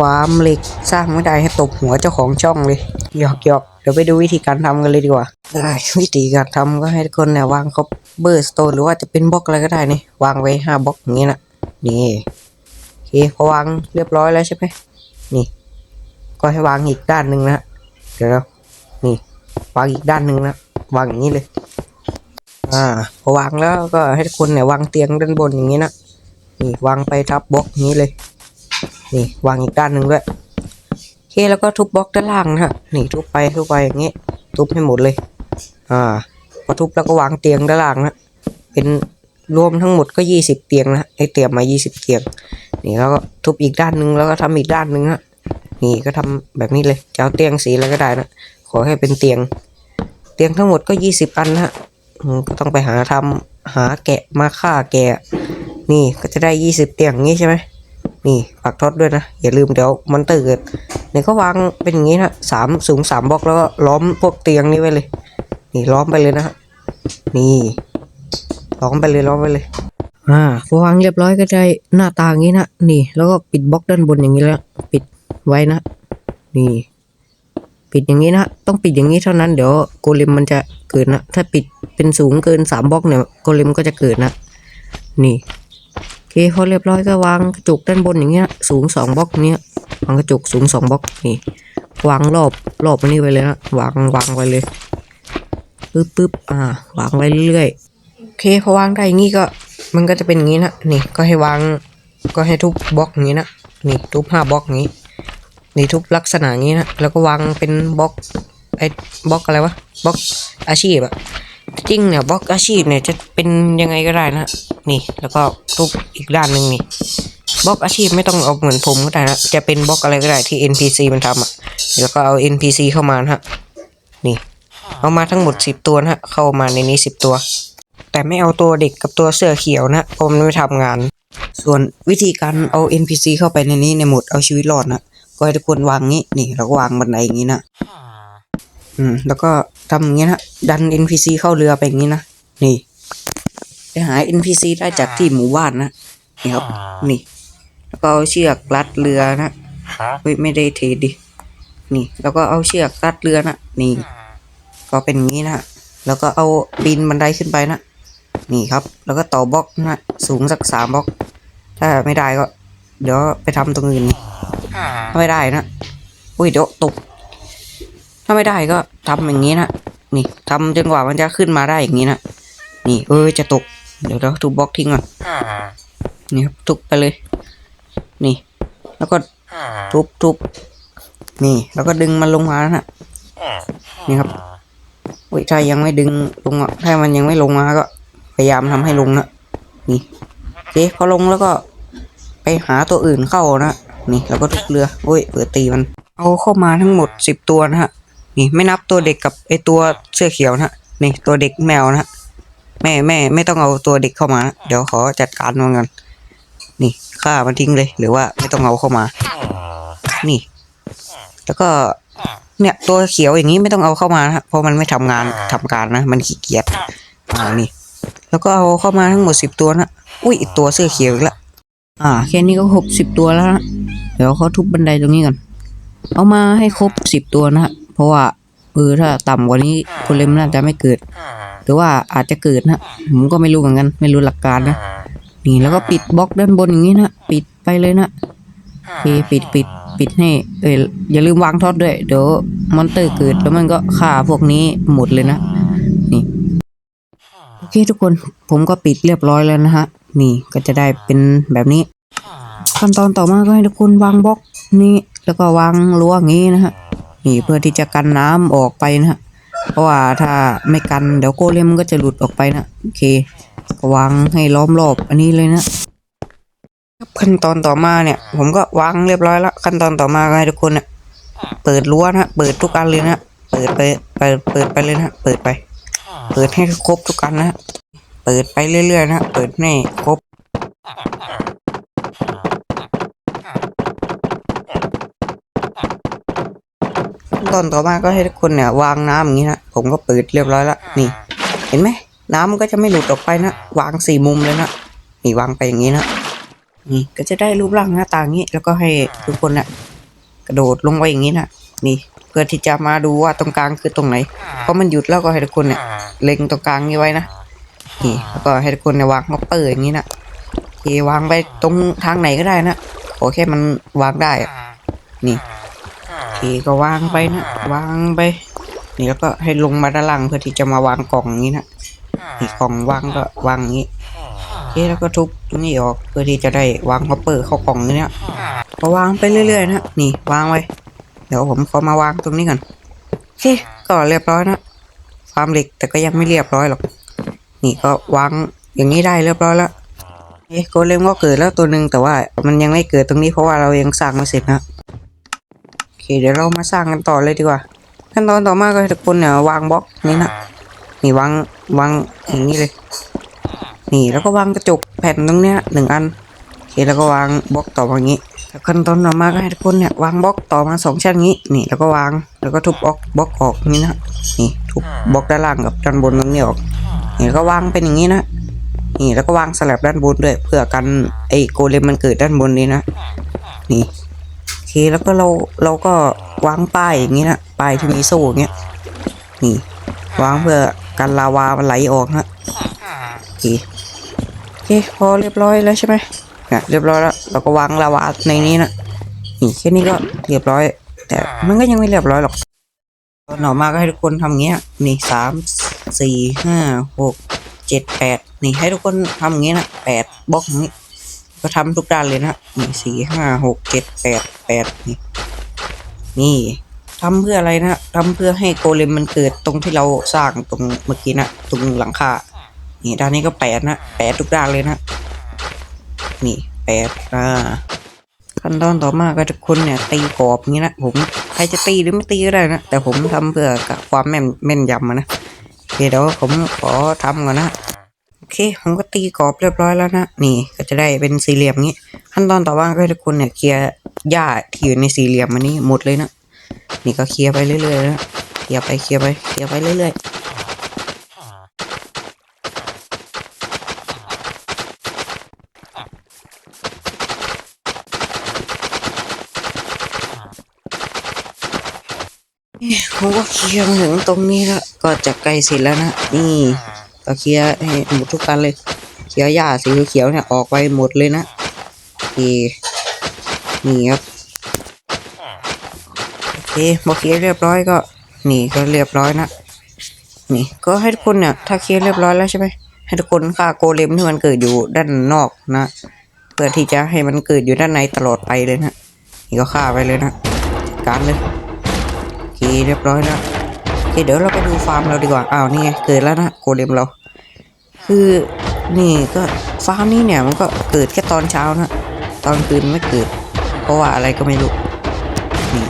ฟามเหล็กสร้างไม่ได้ให้ตบหัวเจ้าของช่องเลยหยอกหยอกเดี๋ยวไปดูวิธีการทำกันเลยดีกว่าได้วิธีการทำก็ให้คนเนี่ยวางครบเบอร์สโตนหรือว่าจะเป็นบล็อกอะไรก็ได้นี่วางไว้ห้าบล็อกอย่างนี้นะนี่โอเคพอวางเรียบร้อยแล้วใช่ไหมนี่ ก็ให้วางอีกด้านหนึ่งนะเดี๋ยวนี่ วางอีกด้านหนึ่งนะวางอย่างนี้เลยอ่าพอวางแล้วก็ให้คนเนี่ยวางเตียงด้านบนอย่างนี้นะนี่วางไปทับบล็อกอย่างนี้เลย นี่วางอีกด้านหนึ่งด้วยโอเคแล้วก็ทุบบล็อกด้านล่างนะฮะนี่ทุบไปทุบไปอย่างนี้ทุบให้หมดเลย อ่าพอทุบแล้วก็วางเตียงด้านล่างนะเป็นรวมทั้งหมดก็ยี่สิบเตียงนะให้เตรียมมายี่สิบเตียง นี่แล้วก็ทุบอีกด้านหนึ่งแล้วก็ทำอีกด้านหนึ่งฮะนี่ก็ทำแบบนี้เลยจะเอาเตียงสีอะไรก็ได้นะขอให้เป็นเตียง เตียงทั้งหมดก็ยี่สิบอันนะฮะก็ต้องไปหาทำหาแกะมาฆ่าแกะ นี่ก็จะได้ยี่สิบเตียงอย่างนี้ใช่ไหม นี่ปักท็อตด้วยนะ อย่าลืมเดี๋ยวมันเตอร์เกิดเนี่ยก็วางเป็นอย่างนี้นะสามสูงสามบล็อกแล้วก็ล้อมพวกเตียงนี้ไว้เลย นี่ล้อมไปเลยนะฮะนี่ล้อมไปเลยล้อมไปเลย อ่าพอวางเรียบร้อยก็ได้หน้าตาอย่างนี้นะนี่แล้วก็ปิดบล็อกด้านบนอย่างนี้แล้ว ปิดไว้นะ นี่ ปิดอย่างนี้นะต้องปิดอย่างนี้เท่านั้นเดี๋ยวโกเลมมันจะเกิดนะถ้าปิดเป็นสูงเกินสามบล็อกเนี่ยโกเลมก็จะเกิดนะ นี่ เคพอเรียบร้อยก็วางกระจกด้านบนอย่างเงี้ย สูงสองบล็อกเนี้ยวางกระจกสูงสองบล็อกนี่วางรอบรอบอันนี้ไปเลยนะวางวางไว้เลยปึ๊บปึ๊บอ่าวางไว้เรื่อยๆโอเคพอวางได้อย่างงี้ก็มันก็จะเป็นอย่างงี้นะนี่ก็ให้วางก็ให้ทุบบล็อกอย่างงี้นะนี่ทุบห้าบล็อกอย่างงี้นี่ทุบลักษณะอย่างงี้นะแล้วก็วางเป็นบล็อกไอ้บล็อกอะไรวะบล็อกอาชีพอะ จริงเนี่ยบล็อกอาชีพเนี่ยจะเป็นยังไงก็ได้นะนี่แล้วก็ทุบอีกด้านหนึ่งนี่บล็อกอาชีพไม่ต้องเอาเหมือนผมก็ได้นะจะเป็นบล็อกอะไรก็ได้ที่ NPC มันทำอะแล้วก็เอา NPC เข้ามานะฮะนี่ เอามาทั้งหมดสิบตัวนะฮะเข้ามาในนี้สิบตัว แต่ไม่เอาตัวเด็กกับตัวเสื้อเขียวนะเพราะมันไม่ทำงาน ส่วนวิธีการเอา NPC เข้าไปในนี้ในหมดเอาชีวิตรอดนะก็ให้ทุกคนวางงี้นี่แล้ววางบันไดอย่างนี้นะ อืม แล้วก็ทำอย่างนี้นะดัน NPC เข้าเรือไปอย่างนี้นะ นี่ ไปหา NPC ได้จากที่หมู่บ้านนะ นี่ครับ นี่ แล้วก็เอาเชือกรัดเรือนะเฮ้ยไม่ได้เทดิ นี่ แล้วก็เอาเชือกรัดเรือนะ นี่ ก็เป็นอย่างนี้นะ แล้วก็เอาปีนบันไดขึ้นไปนะ นี่ครับ แล้วก็ต่อบล็อกนะ สูงสักสามบล็อก ถ้าไม่ได้ก็ เดี๋ยวไปทำตรงอื่นถ้าไม่ได้นะ อุ้ยเดี๋ยวตก ถ้าไม่ได้ก็ทำอย่างนี้นะนี่ทำจนกว่ามันจะขึ้นมาได้อย่างนี้นะนี่ เออจะตก เดี๋ยวเราทุบบล็อกทิ้งก่อนนี่ครับทุบไปเลย นี่ แล้วก็ทุบทุบนี่ แล้วก็ดึงมันลงมานะนี่ครับอุ้ยถ้ายังไม่ดึงลงอะถ้ามันยังไม่ลงมาก็ พยายามทำให้ลงนะนี่โอเคพอลงแล้วก็ ไปหาตัวอื่นเข้านะนี่ แล้วก็ทุบเรือโอ้ยเปิดตีมัน เอาเข้ามาทั้งหมดสิบตัวนะฮะ นี่ไม่นับตัวเด็กกับไอตัวเสื้อเขียวนะนี่ตัวเด็กแมวนะแม่แม่ไม่ต้องเอาตัวเด็กเข้ามา เดี๋ยวขอจัดการมันกันนี่ฆ่ามันทิ้งเลย หรือว่าไม่ต้องเอาเข้ามา นี่ แล้วก็ เนี่ย ตัวเขียวอย่างนี้ไม่ต้องเอาเข้ามานะเพราะมันไม่ทำงานทำการนะ มันขี้เกียจอ่านี่ แล้วก็เอาเข้ามาทั้งหมดสิบตัวนะอุ้ยตัวเสื้อเขียวอีกละอ่าแค่นี้ก็ครบสิบตัวแล้วนะเดี๋ยวเขาทุบบันไดตรงนี้ก่อนเอามาให้ครบสิบตัวนะฮะ ราะว่าเออถ้าต่ำกว่านี้คนเลมน่าจะไม่เกิด หรือว่าอาจจะเกิดนะผมก็ไม่รู้เหมือนกัน ไม่รู้หลักการนะนี่แล้วก็ปิดบล็อกด้านบนอย่างนี้นะปิดไปเลยนะโอเคปิดปิดปิดให้เอยอย่าลืมวางท็อตด้วย เดี๋ยวมอนเตอร์เกิดแล้วมันก็ฆ่าพวกนี้หมดเลยนะนี่โอเคทุกคนผมก็ปิดเรียบร้อยแล้วนะฮะนี่ก็จะได้เป็นแบบนี้ขั้นตอนต่อมาก็ให้ทุกคนวางบล็อกนี่แล้วก็วางรั้วอย่างนี้นะฮะ นี่เพื่อที่จะกันน้ำออกไปนะฮะเพราะว่าถ้าไม่กันเดี๋ยวโกเลมก็จะหลุดออกไปนะโอเควางให้ล้อมรอบอันนี้เลยนะขั้นตอนต่อมาเนี่ย ผมก็วางเรียบร้อยแล้วขั้นตอนต่อมาก็ให้ทุกคนเนี่ยเปิดรั้วนะเปิดทุกอันเลยนะเปิดไปเปิดเปิดไปเลยนะเปิดไป เปิดให้ครบทุกอันนะเปิดไปเรื่อยๆนะเปิดให้ครบ ขั้นตอนต่อมาก็ให้ทุกคนเนี่ยวางน้ำอย่างนี้นะผมก็เปิดเรียบร้อยแล้วนี่ เห็นไหมน้ำมันก็จะไม่หลุดออกไปนะวางสี่มุมเลยนะนี่วางไปอย่างนี้นะนี่ก็จะได้รูปร่างหน้าตาอย่างนี้ แล้วก็ให้ทุกคนเนี่ยกระโดดลงไปอย่างนี้นะนี่เพื่อที่จะมาดูว่าตรงกลางคือตรงไหนพอมันหยุดแล้วก็ให้ทุกคนเนี่ยเล็งตรงกลางนี้ไว้นะนี่แล้วก็ให้ทุกคนเนี่ยวางฮอปเปอร์อย่างนี้นะโอเควางไปตรงทางไหนก็ได้นะขอแค่มันวางได้อะนี่ โอเคก็วางไปนะวางไปนี่แล้วก็ให้ลงมาด้านล่างเพื่อที่จะมาวางกล่องอย่างนี้นะนี่กล่องวางก็วางอย่างนี้โอเคแล้วก็ทุบตรงนี้ออกเพื่อที่จะได้วางฮอปเปอร์เข้ากล่องนี้นะก็วางไปเรื่อยๆนะนี่วางไว้เดี๋ยวผมขอมาวางตรงนี้ก่อนโอเคก็เรียบร้อยนะฟาร์มเหล็กแต่ก็ยังไม่เรียบร้อยหรอกนี่ก็วางอย่างนี้ได้เรียบร้อยแล้วเอ๊ะโกเลมก็เกิดแล้วตัวหนึ่งแต่ว่ามันยังไม่เกิดตรงนี้เพราะว่าเรายังสร้างไม่เสร็จนะโอ เดี๋ยวเรามาสร้างกันต่อเลยดีกว่า ขั้นตอนต่อมาก็ให้ทุกคนเนี่ยวางบล็อกนี่นะนี่วางวางอย่างนี้เลย นี่แล้วก็วางกระจกแผ่นตรงเนี้ยหนึ่งอันโอเคแล้วก็วางบล็อกต่อมาอย่างนี้แล้วขั้นตอนต่อมาก็ให้ทุกคนเนี่ยวางบล็อกต่อมาสองชั้นนี้ นี่แล้วก็วางแล้วก็ทุบบล็อกบล็อกออกนี่นะนี่ทุบบล็อกด้านล่างกับด้านบนตรงนี้ออกนี่แล้วก็วางเป็นอย่างนี้นะนี่แล้วก็วางสลับด้านบนด้วยเพื่อกันไอ้โกเลมมันเกิดด้านบนนี้นะ นี่ เคแล้วก็เราเราก็วางป้ายอย่างนี้นะป้ายที่มีโซ่อย่างเงี้ยนี่ วางเพื่อกันลาวามันไหลออกนะโอเคโอเคพอเรียบร้อยแล้วใช่ไหมเนี่ยเรียบร้อยแล้วเราก็วางลาวาในนี้นะนี่แค่นี้ก็เรียบร้อย แต่มันก็ยังไม่เรียบร้อยหรอกตอนออมาก็ให้ทุกคนทำอย่างเงี้ยนี่สามสี่ห้าหกเจ็ดแปดนี่ให้ทุกคนทำอย่างงี้นะแปดบล็อกนี้ ก็ทำทุกด้านเลยนะหนี่งสี่ห้าหกเจ็ดแปดแปดนี่นี่ทำเพื่ออะไรนะทำเพื่อให้โกเลมมันเกิดตรงที่เราสร้างตรงเมื่อกี้นะตรงหลังคานี่ด้านนี้ก็แปดนะแปดทุกด้านเลยนะ นี่แปดอ่าขั้นตอนต่อมาก็ทุกคนเนี่ยตีกรอบงนี้นะผมใครจะตีหรือไม่ตีก็ได้นะแต่ผมทำเพื่อกับความแม่นแม่นยำนะเคเดี๋ยวผมขอทำก่อนนะ เค ผมก็ตีกรอบเรียบร้อยแล้วนะ นี่ก็จะได้เป็นสี่เหลี่ยมนี้ ขั้นตอนต่อมาก็ทุกคนเนี่ยเคลียร์หญ้าที่อยู่ในสี่เหลี่ยมอันนี้หมดเลยนะ นี่ก็เคลียร์ไปเรื่อยๆนะ เคลียร์ไปเคลียร์ไปเคลียร์ไปเรื่อยๆผมก็เคลียร์มาถึงตรงนี้แล้ว ก็จะใกล้เสร็จแล้วนะ นี่ ก็เคลียร์ให้หมดทุกกันเลย เคลียร์หญ้าสีเขียวเนี่ยออกไปหมดเลยนะโอเคนี่ครับโอเคพอเคลียร์เรียบร้อยก็ นี่ก็เรียบร้อยนะนี่ก็ให้ทุกคนเนี่ยถ้าเคลียร์เรียบร้อยแล้วใช่ไหมให้ทุกคนฆ่าโกเลมที่มันเกิดอยู่ด้านนอกนะเพื่อที่จะให้มันเกิดอยู่ด้านในตลอดไปเลยนะนี่ก็ฆ่าไปเลยนะการเลยโอเคเรียบร้อยแล้ว เคเดี๋ยวเราไปดูฟาร์มเราดีกว่าอ้าวนี่ไงเกิดแล้วนะโกเลมเรา คือนี่ก็ฟาร์มนี้เนี่ยมันก็เกิดแค่ตอนเช้านะ ตอนคืนไม่เกิด เพราะว่าอะไรก็ไม่รู้นี่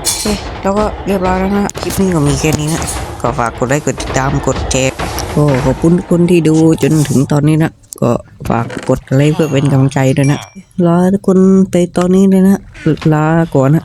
โอเคแล้วก็เรียบร้อยแล้วนะคลิปนี้ก็มีแค่นี้นะก็ฝากกดไลค์กดติดตามกดแชร์ก็ขอบคุณทุกคนที่ดูจนถึงตอนนี้นะก็ฝากกดไลค์เพื่อเป็นกำลังใจด้วยนะลาทุกคนไปตอนนี้เลยนะลาก่อนนะ